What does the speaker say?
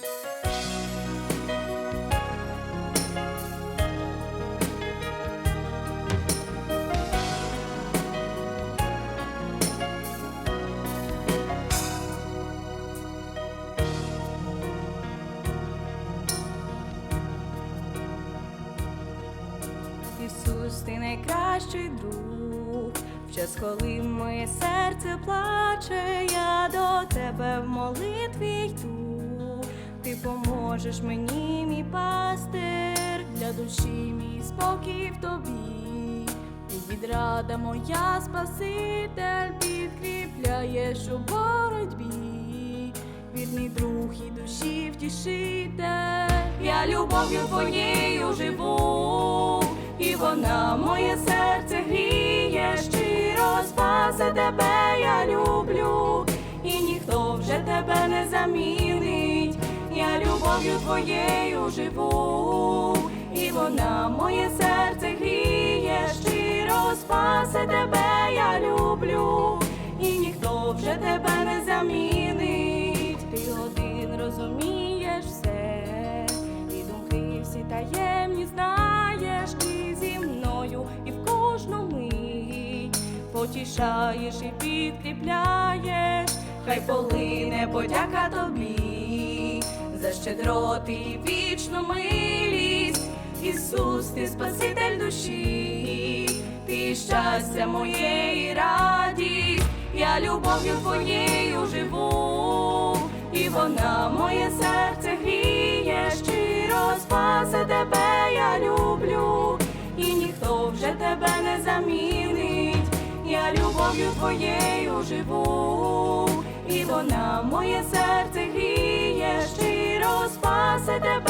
Ісус, ти найкращий друг. В час, коли моє серце плаче, я до тебе в молитві йду. Поможеш мені, мій пастир, для душі мій спокій в тобі. Ти відрада моя Спаситель, підкріпляєш у боротьбі. Вірний друг і душі втішитель, я любов'ю твоєю живу, і вона моє серце гріє, щиро спасе тебе, я люблю, і ніхто вже тебе любов'ю твоєю живу, і вона моє серце гріє, щиро спасе тебе, я люблю, і ніхто вже тебе не замінить, ти один розумієш все, і думки всі таємні знаєш, ти зі мною і в кожну мить потішаєш і підкріпляєш, хай полине подяка тобі за щедроти і вічну милість. Ісус, ти спаситель душі, ти щастя моє і радість, я любов'ю твоєю живу, і вона моє серце гріє, щиро спасе тебе, я люблю, і ніхто вже тебе не замінить, я любов'ю твоєю живу, і вона моє серце гріє, щиро спасе тебе.